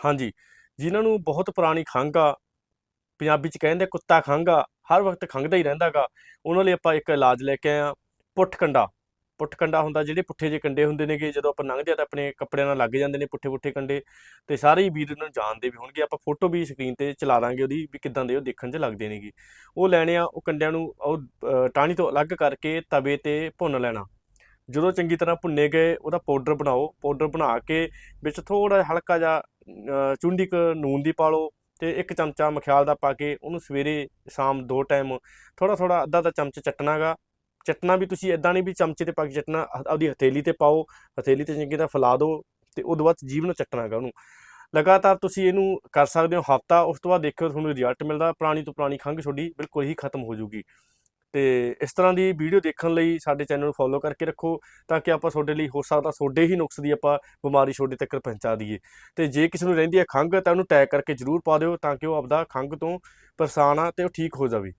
ਹਾਂਜੀ ਜਿਨ੍ਹਾਂ ਨੂੰ ਬਹੁਤ ਪੁਰਾਣੀ ਖੰਘ ਆ ਪੰਜਾਬੀ ਚ ਕਹਿੰਦੇ ਕੁੱਤਾ ਖੰਘ ਆ ਹਰ ਵਕਤ ਖੰਘਦਾ ਹੀ ਰਹਿੰਦਾਗਾ ਉਹਨਾਂ ਲਈ ਆਪਾਂ ਇੱਕ ਇਲਾਜ ਲੈ ਕੇ ਆਏ ਆ ਪੁੱਠ ਕੰਡਾ ਪੁੱਠ ਕੰਡਾ ਹੁੰਦਾ ਜਿਹੜੇ ਪੁੱਠੇ ਜਿਹੇ ਕੰਡੇ ਹੁੰਦੇ ਨੇਗੇ ਜਦੋਂ ਆਪਾਂ ਲੰਘਦੇ ਆ ਤਾਂ ਆਪਣੇ ਕੱਪੜਿਆਂ ਨਾਲ ਲੱਗ ਜਾਂਦੇ ਨੇ ਪੁੱਠੇ ਪੁੱਠੇ ਕੰਡੇ ਤੇ ਸਾਰੇ ਹੀ ਵੀਰ ਨੂੰ ਜਾਣਦੇ ਵੀ ਹੋਣਗੇ। ਆਪਾਂ ਫੋਟੋ ਵੀ ਸਕਰੀਨ ਤੇ ਚਲਾ ਦਾਂਗੇ ਉਹਦੀ ਵੀ ਕਿਦਾਂ ਦੇ ਉਹ ਦੇਖਣ 'ਚ ਲੱਗਦੇ ਨੇਗੇ। ਉਹ ਲੈਣੇ ਆ ਉਹ ਕੰਡਿਆਂ ਨੂੰ ਉਹ ਅ, ਟਾਹਣੀ ਤੋਂ ਅਲੱਗ ਕਰਕੇ ਤਵੇ ਤੇ ਭੁੰਨ ਲੈਣਾ। ਜਦੋਂ ਚੰਗੀ ਤਰ੍ਹਾਂ ਭੁੰਨੇ ਗਏ ਉਹਦਾ ਪਾਊਡਰ ਬਣਾਓ। ਪਾਊਡਰ ਬਣਾ ਕੇ ਵਿੱਚ ਥੋੜਾ ਹਲਕਾ ਜਿਹਾ ਚੁੰਡੀ ਕ ਨੂਨ ਦੀ ਪਾ ਲਓ ਤੇ ਇੱਕ ਚਮਚਾ ਮਖਿਆਲ ਦਾ ਪਾ ਕੇ ਉਹਨੂੰ ਸਵੇਰੇ ਸ਼ਾਮ ਦੋ ਟਾਈਮ ਥੋੜਾ ਥੋੜਾ ਅੱਧਾ ਅੱਧਾ ਚਮਚ ਚਟਣਾਗਾ ਚਟਣਾ ਵੀ ਤੁਸੀਂ ਇਦਾਂ ਨਹੀਂ ਵੀ ਚਮਚੇ ਤੇ ਪਾ ਕੇ ਚਟਣਾ ਆਪਦੀ ਹਥੇਲੀ ਤੇ ਪਾਓ, ਹਥੇਲੀ ਤੇ ਚੰਗੀ ਤਰ੍ਹਾਂ ਫੈਲਾ ਦਿਓ ਤੇ ਉਦੋਂ ਬਾਅਦ ਜੀਭ ਨਾਲ ਚਟਣਾਗਾ ਉਹਨੂੰ। ਲਗਾਤਾਰ ਤੁਸੀਂ ਇਹਨੂੰ ਕਰ ਸਕਦੇ ਹੋ ਹਫਤਾ, ਉਸ ਤੋਂ ਬਾਅਦ ਦੇਖਿਓ ਤੁਹਾਨੂੰ ਰਿਜ਼ਲਟ ਮਿਲਦਾ, ਪੁਰਾਣੀ ਤੋਂ ਪੁਰਾਣੀ ਖੰਘ ਤੁਹਾਡੀ ਬਿਲਕੁਲ ਹੀ ਖਤਮ ਹੋ ਜੂਗੀ ਤੇ ਇਸ ਤਰ੍ਹਾਂ ਦੀ ਵੀਡੀਓ ਦੇਖਣ ਲਈ ਸਾਡੇ ਚੈਨਲ ਨੂੰ ਫੋਲੋ ਕਰਕੇ ਰੱਖੋ ਤਾਂ ਕਿ ਆਪਾਂ ਤੁਹਾਡੇ ਲਈ ਹੋ ਸਕਦਾ ਤੁਹਾਡੇ ਹੀ ਨੁਕਸ ਦੀ ਆਪਾਂ ਬਿਮਾਰੀ ਤੁਹਾਡੇ ਤੱਕ ਪਹੁੰਚਾ ਦਈਏ। ਤੇ ਜੇ ਕਿਸੇ ਨੂੰ ਰਹਿੰਦੀ ਹੈ ਖੰਘ ਤਾਂ ਉਹਨੂੰ ਟੈਗ ਕਰਕੇ ਜ਼ਰੂਰ ਪਾ ਦਿਓ ਤਾਂ ਕਿ ਉਹ ਆਪਦਾ ਖੰਘ ਤੋਂ ਪਰੇਸ਼ਾਨ ਆ ਤੇ ਉਹ ਠੀਕ ਹੋ ਜਾਵੇ।